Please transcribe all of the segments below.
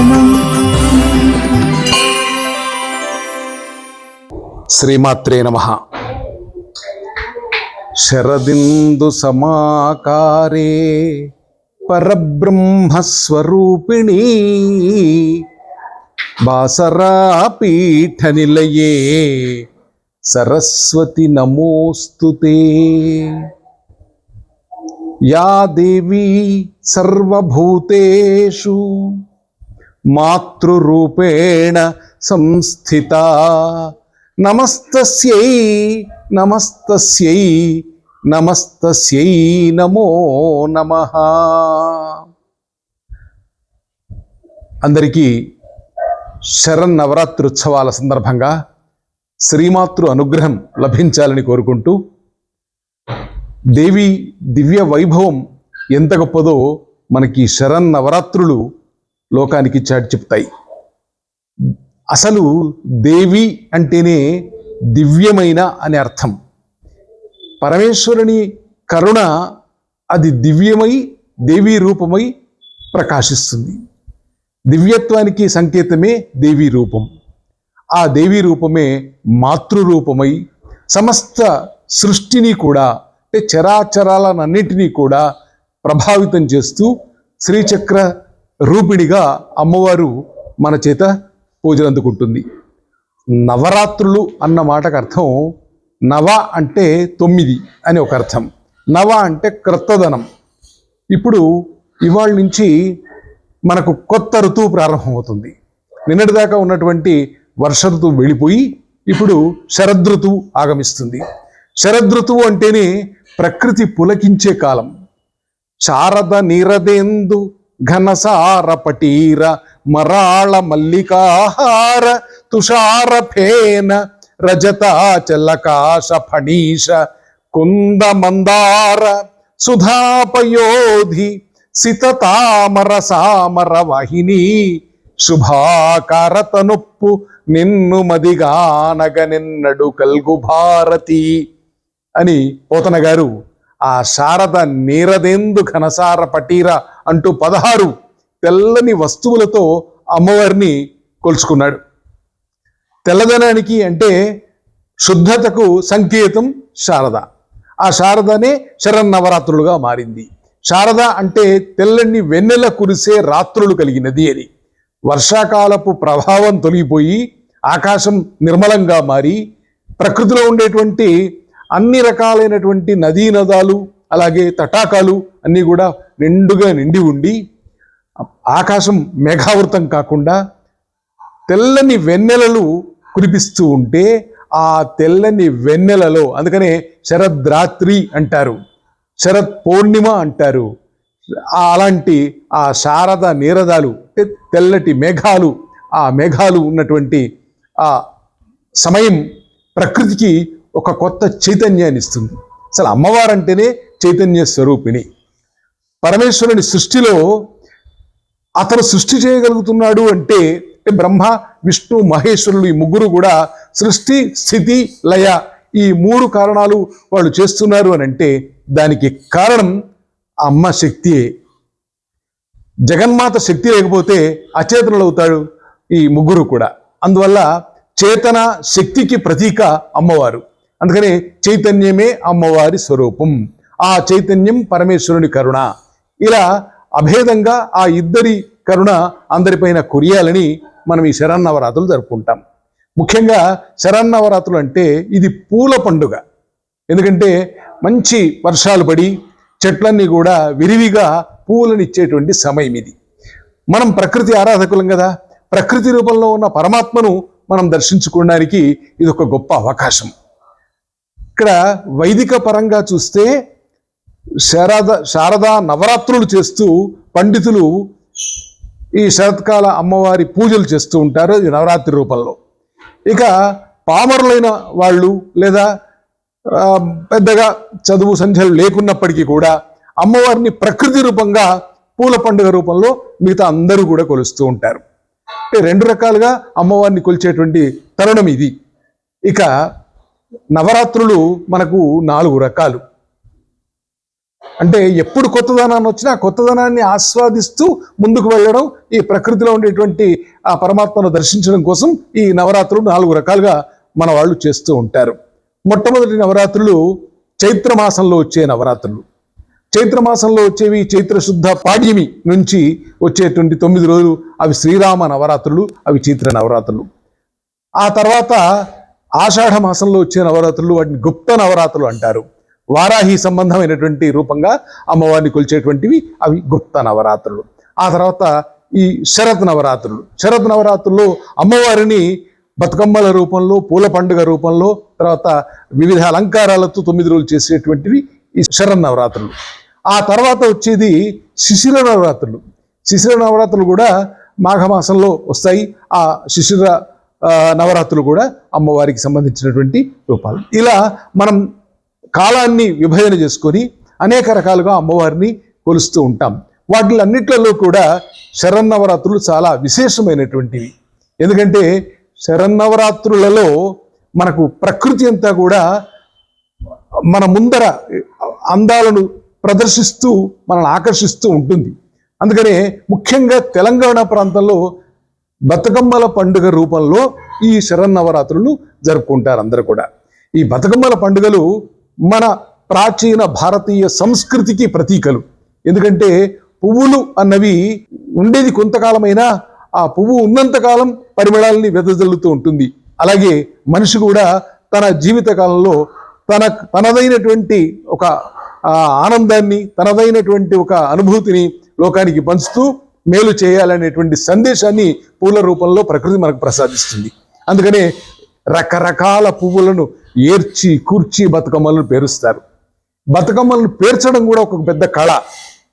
శరణం శ్రీమాత్రే నమ శరదిందు సమాకారే పరబ్రహ్మస్వరూపిణి బాసరా పీఠ నిలయే సరస్వతి నమోస్తుతే యా దేవీ సర్వభూతేషు మాతృరూపేణ సంస్థిత. నమస్తస్యై నమస్తస్యై నమస్తస్యై నమో నమ. అందరికీ శరన్నవరాత్రి ఉత్సవాల సందర్భంగా శ్రీమాతృ అనుగ్రహం లభించాలని కోరుకుంటూ దేవి దివ్య వైభవం ఎంత గొప్పదో మనకి శరన్నవరాత్రులు లోకానికి చాటి చెప్తాయి. అసలు దేవి అంటేనే దివ్యమైన అని అర్థం. పరమేశ్వరుని కరుణ అది దివ్యమై దేవీ రూపమై ప్రకాశిస్తుంది. దివ్యత్వానికి సంకేతమే దేవీ రూపం. ఆ దేవీ రూపమే మాతృరూపమై సమస్త సృష్టిని కూడా అంటే చరాచరాలన్నింటినీ కూడా ప్రభావితం చేస్తూ శ్రీచక్ర రూపిణిగా అమ్మవారు మన చేత పూజలు అందుకుంటుంది. నవరాత్రులు అన్న మాటకు అర్థం నవ అంటే తొమ్మిది అని ఒక అర్థం. నవ అంటే క్రొత్తదనం. ఇప్పుడు ఇవాళ నుంచి మనకు కొత్త ఋతువు ప్రారంభమవుతుంది. నిన్నటిదాకా ఉన్నటువంటి వర్ష ఋతువు వెళ్ళిపోయి ఇప్పుడు శరదృతువు ఆగమిస్తుంది. శరదృతువు అంటేనే ప్రకృతి పులకించే కాలం. శారద నీరదేందు ఘనసార పటీర మరాళ మల్లికాహార తుషార ఫేన రజతాచలకాశ ఫణీష కుంద మందార సుధాపయోధి సితతామర సామర వాహిని శుభాకార తనుప్పు నిన్ను మదిగానగ నిన్నడు కల్గు భారతి అని పోతన గారు ఆ శారద నీరదేందు ఘనసార పటీర అంటూ పదహారు తెల్లని వస్తువులతో అమ్మవారిని కొలుచుకున్నాడు. తెల్లదనానికి అంటే శుద్ధతకు సంకేతం శారద. ఆ శారదనే శరన్నవరాత్రులుగా మారింది. శారద అంటే తెల్లని వెన్నెల కురిసే రాత్రులు కలిగినది అని. వర్షాకాలపు ప్రభావం తొలగిపోయి ఆకాశం నిర్మలంగా మారి ప్రకృతిలో ఉండేటువంటి అన్ని రకాలైనటువంటి నదీ నదాలు అలాగే తటాకాలు అన్నీ కూడా నిండుగా నిండి ఉండి ఆకాశం మేఘావృతం కాకుండా తెల్లని వెన్నెలలు కురిపిస్తూ ఉంటే ఆ తెల్లని వెన్నెలలో అందుకనే శరద్రాత్రి అంటారు శరత్ పౌర్ణిమ అంటారు అలాంటి ఆ శారద నీరదాలు అంటే తెల్లటి మేఘాలు ఆ మేఘాలు ఉన్నటువంటి ఆ సమయం ప్రకృతికి ఒక కొత్త చైతన్యాన్ని ఇస్తుంది. అసలు అమ్మవారంటేనే చైతన్య స్వరూపిణి. పరమేశ్వరుని సృష్టిలో అతను సృష్టి చేయగలుగుతున్నాడు అంటే బ్రహ్మ విష్ణు మహేశ్వరులు ఈ ముగ్గురు కూడా సృష్టి స్థితి లయ ఈ మూడు కారణాలు వాళ్ళు చేస్తున్నారు అని అంటే దానికి కారణం అమ్మ శక్తియే. జగన్మాత శక్తి లేకపోతే అచేతనులు అవుతాడు ఈ ముగ్గురు కూడా. అందువల్ల చేతన శక్తికి ప్రతీక అమ్మవారు. అందుకని చైతన్యమే అమ్మవారి స్వరూపం. ఆ చైతన్యం పరమేశ్వరుని కరుణ. ఇలా అభేదంగా ఆ ఇద్దరి కరుణ అందరిపైన కురియాలని మనం ఈ శరన్నవరాత్రులు జరుపుకుంటాం. ముఖ్యంగా శరన్నవరాత్రులు అంటే ఇది పూల పండుగ. ఎందుకంటే మంచి వర్షాలు పడి చెట్లన్నీ కూడా విరివిగా పూలనిచ్చేటువంటి సమయం ఇది. మనం ప్రకృతి ఆరాధకులం కదా. ప్రకృతి రూపంలో ఉన్న పరమాత్మను మనం దర్శించుకోవడానికి ఇది ఒక గొప్ప అవకాశం. ఇక్కడ వైదిక పరంగా చూస్తే శారద శారదా నవరాత్రులు చేస్తూ పండితులు ఈ శరత్కాల అమ్మవారి పూజలు చేస్తూ ఉంటారు ఈ నవరాత్రి రూపంలో. ఇక పామరులైన వాళ్ళు లేదా పెద్దగా చదువు సంఖ్యలు లేకున్నప్పటికీ కూడా అమ్మవారిని ప్రకృతి రూపంగా పూల పండుగ రూపంలో మిగతా అందరూ కూడా కొలుస్తూ ఉంటారు. అంటే రెండు రకాలుగా అమ్మవారిని కొలిచేటువంటి తరుణం ఇది. ఇక నవరాత్రులు మనకు నాలుగు రకాలు. అంటే ఎప్పుడు కొత్తదనాన్ని వచ్చినా కొత్తదనాన్ని ఆస్వాదిస్తూ ముందుకు వెళ్ళడం ఈ ప్రకృతిలో ఉండేటువంటి ఆ పరమాత్మను దర్శించడం కోసం ఈ నవరాత్రులు నాలుగు రకాలుగా మన వాళ్ళు చేస్తూ ఉంటారు. మొట్టమొదటి నవరాత్రులు చైత్ర మాసంలో వచ్చే నవరాత్రులు. చైత్ర మాసంలో వచ్చేవి చైత్రశుద్ధ పాడ్యమి నుంచి వచ్చేటువంటి తొమ్మిది రోజులు అవి శ్రీరామ నవరాత్రులు అవి చైత్ర నవరాత్రులు. ఆ తర్వాత ఆషాఢ మాసంలో వచ్చే నవరాత్రులు వాటిని గుప్త నవరాత్రులు అంటారు. వారాహి సంబంధమైనటువంటి రూపంగా అమ్మవారిని కొలిచేటువంటివి అవి గుప్త నవరాత్రులు. ఆ తర్వాత ఈ శరత్ నవరాత్రులు. శరత్ నవరాత్రుల్లో అమ్మవారిని బతుకమ్మల రూపంలో పూల పండుగ రూపంలో తర్వాత వివిధ అలంకారాలతో తొమ్మిది రోజులు చేసేటువంటివి ఈ శరత్ నవరాత్రులు. ఆ తర్వాత వచ్చేది శిశిర నవరాత్రులు. శిశిర నవరాత్రులు కూడా మాఘమాసంలో వస్తాయి. ఆ శిశిర నవరాత్రులు కూడా అమ్మవారికి సంబంధించినటువంటి రూపాలు. ఇలా మనం కాలాన్ని విభజన చేసుకొని అనేక రకాలుగా అమ్మవారిని కొలుస్తూ ఉంటాం. వాటిలన్నిట్లలో కూడా శరన్నవరాత్రులు చాలా విశేషమైనటువంటివి. ఎందుకంటే శరన్నవరాత్రులలో మనకు ప్రకృతి అంతా కూడా మన ముందర అందాలను ప్రదర్శిస్తూ మనల్ని ఆకర్షిస్తూ ఉంటుంది. అందుకనే ముఖ్యంగా తెలంగాణ ప్రాంతంలో బతుకమ్మల పండుగ రూపంలో ఈ శరన్నవరాత్రులు జరుపుకుంటారు అందరూ కూడా. ఈ బతుకమ్మల పండుగలు మన ప్రాచీన భారతీయ సంస్కృతికి ప్రతీకలు. ఎందుకంటే పువ్వులు అన్నవి ఉండేది కొంతకాలమైనా ఆ పువ్వు ఉన్నంతకాలం పరిమళాలని వెదజల్లుతూ ఉంటుంది. అలాగే మనిషి కూడా తన జీవిత కాలంలో తన తనదైనటువంటి ఒక ఆనందాన్ని తనదైనటువంటి ఒక అనుభూతిని లోకానికి పంచుతూ మేలు చేయాలనేటువంటి సందేశాన్ని పూల రూపంలో ప్రకృతి మనకు ప్రసాదిస్తుంది. అందుకనే రకరకాల పువ్వులను ఏర్చి కూర్చి బతుకమ్మలను పేరుస్తారు. బతుకమ్మలను పేర్చడం కూడా ఒక పెద్ద కళ.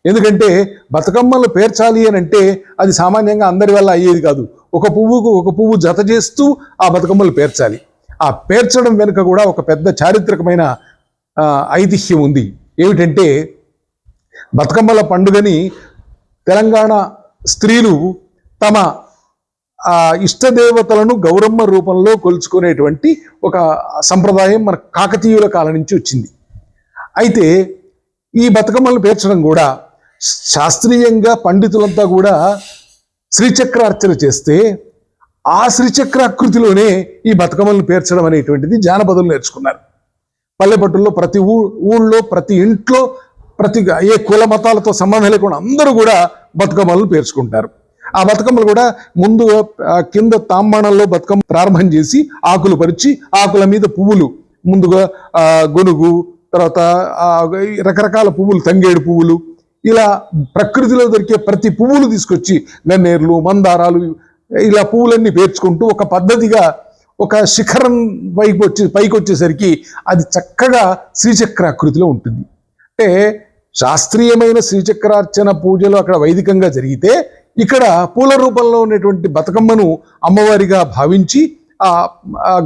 ఎందుకంటే బతుకమ్మలను పేర్చాలి అని అంటే అది సామాన్యంగా అందరి వల్ల అయ్యేది కాదు. ఒక పువ్వుకు ఒక పువ్వు జత చేస్తూ ఆ బతుకమ్మలు పేర్చాలి. ఆ పేర్చడం వెనుక కూడా ఒక పెద్ద చారిత్రకమైన ఐతిహ్యం ఉంది. ఏమిటంటే బతుకమ్మల పండుగని తెలంగాణ స్త్రీలు తమ ఆ ఇష్టదేవతలను గౌరమ్మ రూపంలో కొలుచుకునేటువంటి ఒక సంప్రదాయం మన కాకతీయుల కాలం నుంచి వచ్చింది. అయితే ఈ బతుకమ్మలను పేర్చడం కూడా శాస్త్రీయంగా పండితులంతా కూడా శ్రీచక్ర అర్చన చేస్తే ఆ శ్రీచక్రాకృతిలోనే ఈ బతుకమ్మలను పేర్చడం అనేటువంటిది జానపదులు నేర్చుకున్నారు. పల్లెపట్టుల్లో ప్రతి ఊ ఊళ్ళో ప్రతి ఇంట్లో ప్రతి ఏ కుల మతాలతో సంబంధం లేకుండా అందరూ కూడా బతుకమ్మలను పేర్చుకుంటారు. ఆ బతుకమ్మలు కూడా ముందు కింద తాంబాణంలో బతుకమ్మ ప్రారంభం చేసి ఆకులు పరిచి ఆకుల మీద పువ్వులు ముందుగా గొనుగు తర్వాత రకరకాల పువ్వులు తంగేడు పువ్వులు ఇలా ప్రకృతిలో దొరికే ప్రతి పువ్వులు తీసుకొచ్చి గన్నేర్లు మందారాలు ఇలా పువ్వులన్నీ పేర్చుకుంటూ ఒక పద్ధతిగా ఒక శిఖరం పైకి వచ్చి పైకి వచ్చేసరికి అది చక్కగా శ్రీచక్రాకృతిలో ఉంటుంది. అంటే శాస్త్రీయమైన శ్రీచక్రార్చన పూజలు అక్కడ వైదికంగా జరిగితే ఇక్కడ పూల రూపంలో ఉన్నటువంటి బతుకమ్మను అమ్మవారిగా భావించి ఆ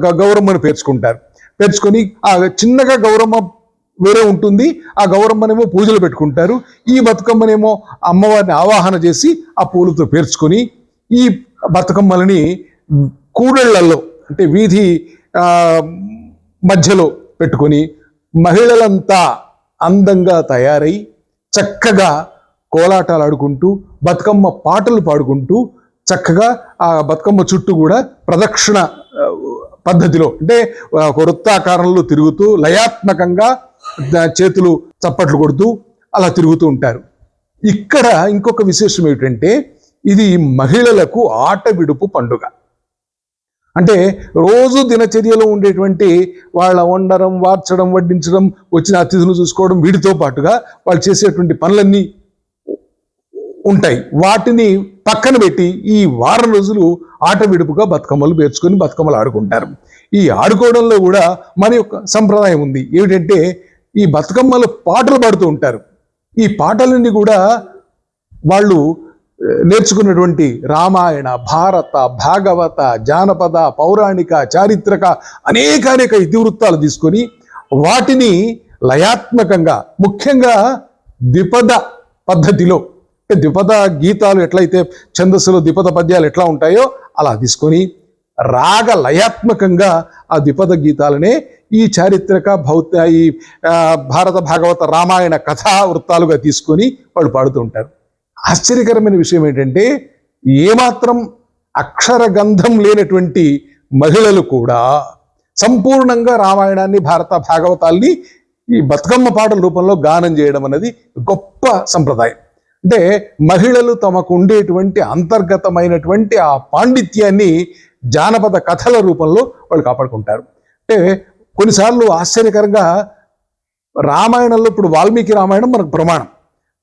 గ- గౌరమ్మను పేర్చుకుంటారు. పేర్చుకొని ఆ చిన్నగా గౌరమ్మ వేరే ఉంటుంది ఆ గౌరమ్మనేమో పూజలు పెట్టుకుంటారు. ఈ బతుకమ్మనేమో అమ్మవారిని ఆవాహన చేసి ఆ పూలతో పేర్చుకొని ఈ బతుకమ్మలని కూడళ్ళలో అంటే వీధి మధ్యలో పెట్టుకొని మహిళలంతా అందంగా తయారై చక్కగా కోలాటాలు ఆడుకుంటూ బతుకమ్మ పాటలు పాడుకుంటూ చక్కగా ఆ బతుకమ్మ చుట్టూ కూడా ప్రదక్షిణ పద్ధతిలో అంటే ఒక వృత్తాకారంలో తిరుగుతూ లయాత్మకంగా చేతులు చప్పట్లు కొడుతూ అలా తిరుగుతూ ఉంటారు. ఇక్కడ ఇంకొక విశేషం ఏమిటంటే ఇది మహిళలకు ఆట విడుపు పండుగ. అంటే రోజు దినచర్యలో ఉండేటువంటి వాళ్ళ వండడం వార్చడం వడ్డించడం వచ్చిన అతిథులు చూసుకోవడం వీటితో పాటుగా వాళ్ళు చేసేటువంటి పనులన్నీ ఉంటాయి. వాటిని పక్కన పెట్టి ఈ వారం రోజులు ఆట విడుపుగా బతుకమ్మలు పేర్చుకొని బతుకమ్మలు ఆడుకుంటారు. ఈ ఆడుకోవడంలో కూడా మన యొక్క సంప్రదాయం ఉంది. ఏమిటంటే ఈ బతుకమ్మలు పాటలు పాడుతూ ఉంటారు. ఈ పాటలన్నీ కూడా వాళ్ళు నేర్చుకున్నటువంటి రామాయణ భారత భాగవత జానపద పౌరాణిక చారిత్రక అనేక అనేక ఇతివృత్తాలు తీసుకొని వాటిని లయాత్మకంగా ముఖ్యంగా ద్విపద పద్ధతిలో ద్విపద గీతాలు ఎట్లయితే ఛందస్సులో ద్విపద పద్యాలు ఎట్లా ఉంటాయో అలా తీసుకొని రాగ లయాత్మకంగా ఆ ద్విపద గీతాలనే ఈ చారిత్రక భౌత ఈ భారత భాగవత రామాయణ కథా వృత్తాలుగా తీసుకొని వాళ్ళు పాడుతూ ఉంటారు. ఆశ్చర్యకరమైన విషయం ఏంటంటే ఏమాత్రం అక్షర గంధం లేనటువంటి మహిళలు కూడా సంపూర్ణంగా రామాయణాన్ని భారత భాగవతాల్ని ఈ బతుకమ్మ పాటల రూపంలో గానం చేయడం అనేది గొప్ప సంప్రదాయం. అంటే మహిళలు తమకు ఉండేటువంటి అంతర్గతమైనటువంటి ఆ పాండిత్యాన్ని జానపద కథల రూపంలో వాళ్ళు కాపాడుకుంటారు. అంటే కొన్నిసార్లు ఆశ్చర్యకరంగా రామాయణంలో ఇప్పుడు వాల్మీకి రామాయణం మనకు ప్రమాణం.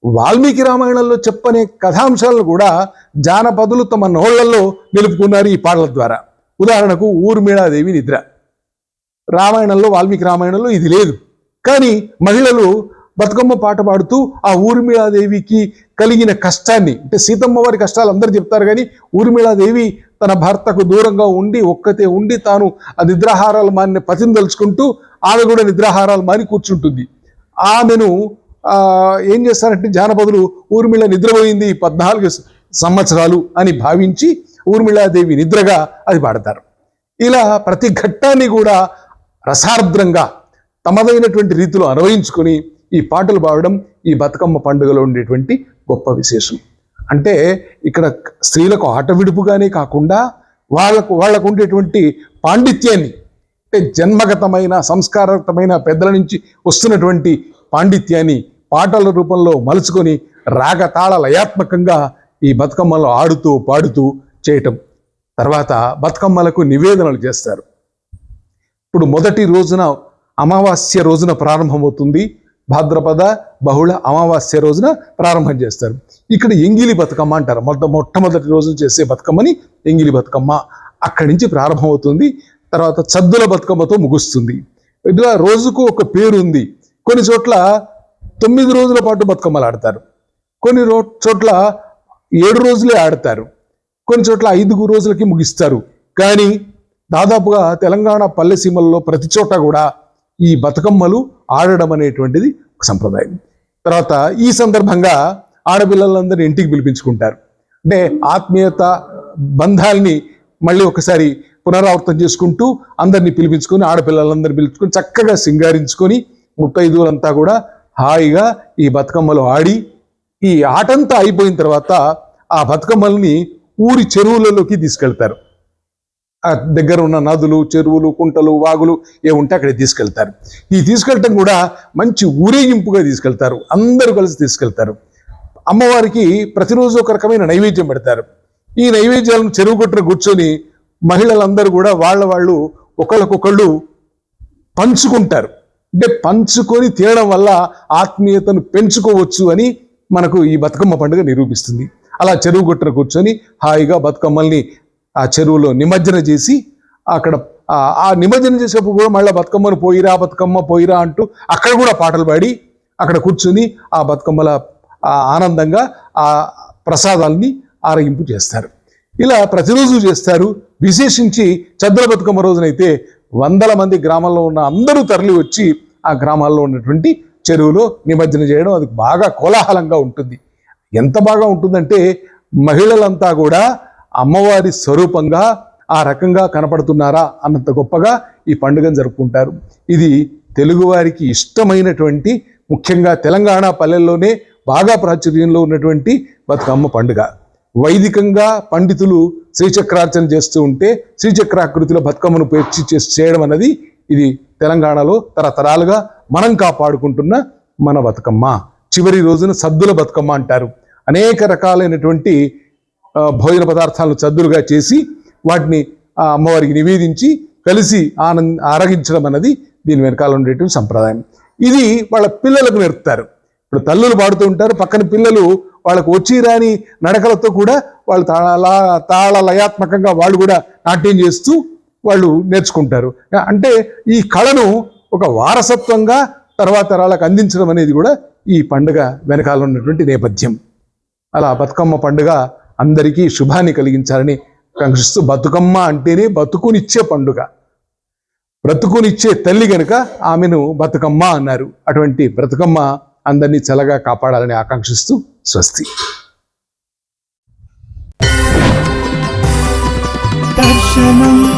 వాల్మీకి రామాయణంలో చెప్పనే కథాంశాలను కూడా జానపదులు తమ నోళ్ళలో నిలుపుకున్నారు ఈ పాటల ద్వారా. ఉదాహరణకు ఊర్మిళాదేవి నిద్ర. రామాయణంలో వాల్మీకి రామాయణంలో ఇది లేదు. కానీ మహిళలు బతుకమ్మ పాట పాడుతూ ఆ ఊర్మిళాదేవికి కలిగిన కష్టాన్ని అంటే సీతమ్మ వారి కష్టాలు అందరూ చెప్తారు కానీ ఊర్మిళాదేవి తన భర్తకు దూరంగా ఉండి ఒక్కతే ఉండి తాను ఆ నిద్రాహారాలు మాని పతిని తలుచుకుంటూ ఆమె కూడా నిద్రాహారాలు మాని కూర్చుంటుంది. ఆమెను ఏం చేస్తారంటే జానపదులు ఊర్మిళ నిద్రపోయింది పద్నాలుగు సంవత్సరాలు అని భావించి ఊర్మిళాదేవి నిద్రగా అది పాడతారు. ఇలా ప్రతి ఘట్టాన్ని కూడా రసార్ద్రంగా తమదైనటువంటి రీతిలో అనువయించుకొని ఈ పాటలు పాడడం ఈ బతుకమ్మ పండుగలో ఉండేటువంటి గొప్ప విశేషం. అంటే ఇక్కడ స్త్రీలకు ఆట విడుపుగానే కాకుండా వాళ్ళకు వాళ్ళకు ఉండేటువంటి పాండిత్యాన్ని అంటే జన్మగతమైన సంస్కారగతమైన పెద్దల నుంచి వస్తున్నటువంటి పాండిత్యాన్ని పాటల రూపంలో మలుచుకొని రాగతాళ లయాత్మకంగా ఈ బతుకమ్మలో ఆడుతూ పాడుతూ చేయటం. తర్వాత బతుకమ్మలకు నివేదనలు చేస్తారు. ఇప్పుడు మొదటి రోజున అమావాస్య రోజున ప్రారంభమవుతుంది. భాద్రపద బహుళ అమావాస్య రోజున ప్రారంభం చేస్తారు. ఇక్కడ ఎంగిలి బతుకమ్మ అంటారు. మొట్ట మొట్టమొదటి రోజు చేసే బతుకమ్మని ఎంగిలి బతుకమ్మ అక్కడి నుంచి ప్రారంభమవుతుంది. తర్వాత చద్దుల బతుకమ్మతో ముగుస్తుంది. ఇట్లా రోజుకు ఒక పేరు ఉంది కొన్ని చోట్ల తొమ్మిది రోజుల పాటు బతుకమ్మలు ఆడతారు. కొన్ని రో చోట్ల ఏడు రోజులే ఆడతారు. కొన్ని చోట్ల ఐదుగు రోజులకి ముగిస్తారు. కానీ దాదాపుగా తెలంగాణ పల్లె సీమల్లో ప్రతి చోట కూడా ఈ బతుకమ్మలు ఆడడం అనేటువంటిది ఒక సంప్రదాయం. తర్వాత ఈ సందర్భంగా ఆడపిల్లలందరినీ ఇంటికి పిలిపించుకుంటారు. అంటే ఆత్మీయత బంధాల్ని మళ్ళీ ఒకసారి పునరావృతం చేసుకుంటూ అందరినీ పిలిపించుకొని ఆడపిల్లలందరినీ పిలుచుకొని చక్కగా సింగారించుకొని ముత్తైదువులంతా కూడా హాయిగా ఈ బతుకమ్మలు ఆడి ఈ ఆటంతా అయిపోయిన తర్వాత ఆ బతుకమ్మల్ని ఊరి చెరువులలోకి తీసుకెళ్తారు. దగ్గర ఉన్న నదులు చెరువులు కుంటలు వాగులు ఏ ఉంటే అక్కడికి తీసుకెళ్తారు. ఈ తీసుకెళ్ళటం కూడా మంచి ఊరేగింపుగా తీసుకెళ్తారు. అందరూ కలిసి తీసుకెళ్తారు. అమ్మవారికి ప్రతిరోజు ఒక రకమైన నైవేద్యం పెడతారు. ఈ నైవేద్యాలను చెరువు కొట్టున కూర్చొని మహిళలందరూ కూడా వాళ్ళ వాళ్ళు ఒకళ్ళకొకళ్ళు పంచుకుంటారు. అంటే పంచుకొని తినడం వల్ల ఆత్మీయతను పెంచుకోవచ్చు అని మనకు ఈ బతుకమ్మ పండుగ నిరూపిస్తుంది. అలా చెరువు గుట్టన కూర్చొని హాయిగా బతుకమ్మల్ని ఆ చెరువులో నిమజ్జన చేసి అక్కడ ఆ- నిమజ్జనం చేసేటప్పుడు కూడా మళ్ళీ బతుకమ్మను పోయిరా బతుకమ్మ పోయిరా అంటూ అక్కడ కూడా పాటలు పాడి అక్కడ కూర్చుని ఆ బతుకమ్మల ఆనందంగా ఆ ప్రసాదాల్ని ఆరగింపు చేస్తారు. ఇలా ప్రతిరోజు చేస్తారు. విశేషించి చద్ర బతుకమ్మ రోజునైతే వందల మంది గ్రామంలో ఉన్న అందరూ తరలి వచ్చి ఆ గ్రామాల్లో ఉన్నటువంటి చెరువులో నిమజ్జనం చేయడం అది బాగా కోలాహలంగా ఉంటుంది. ఎంత బాగా ఉంటుందంటే మహిళలంతా కూడా అమ్మవారి స్వరూపంగా ఆ రకంగా కనపడుతున్నారా అన్నంత గొప్పగా ఈ పండుగను జరుపుకుంటారు. ఇది తెలుగువారికి ఇష్టమైనటువంటి ముఖ్యంగా తెలంగాణ పల్లెల్లోనే బాగా ప్రాచుర్యంలో ఉన్నటువంటి బతుకమ్మ పండుగ. వైదికంగా పండితులు శ్రీచక్రార్చన చేస్తూ ఉంటే శ్రీచక్రాకృతిలో బతుకమ్మను పేర్చి చేసి చేయడం అనేది ఇది తెలంగాణలో తరతరాలుగా మనం కాపాడుకుంటున్న మన బతుకమ్మ. చివరి రోజున సద్దుల బతుకమ్మ అంటారు. అనేక రకాలైనటువంటి భోజన పదార్థాలను చదురుగా చేసి వాటిని ఆ అమ్మవారికి నివేదించి కలిసి ఆనంద ఆరగించడం అన్నది దీని వెనకాల ఉండేటువంటి సంప్రదాయం. ఇది వాళ్ళ పిల్లలకు నేర్పుతారు. ఇప్పుడు తల్లులు పాడుతూ ఉంటారు. పక్కన పిల్లలు వాళ్ళకు వచ్చి రాని నడకలతో కూడా వాళ్ళు తాళ తాళ లయాత్మకంగా వాళ్ళు కూడా నాట్యం చేస్తూ వాళ్ళు నేర్చుకుంటారు. అంటే ఈ కళను ఒక వారసత్వంగా తర్వాత తరాలకు అందించడం అనేది కూడా ఈ పండుగ వెనకాల ఉన్నటువంటి నేపథ్యం. అలా బతుకమ్మ పండుగ అందరికీ శుభాన్ని కలిగించాలని కాంక్షిస్తూ బతుకమ్మ అంటేనే బతుకునిచ్చే పండుగ. బ్రతుకునిచ్చే తల్లి గనుక ఆమెను బతుకమ్మ అన్నారు. అటువంటి బ్రతుకమ్మ అందరినీ చల్లగా కాపాడాలని ఆకాంక్షిస్తూ స్వస్తి. దర్శనం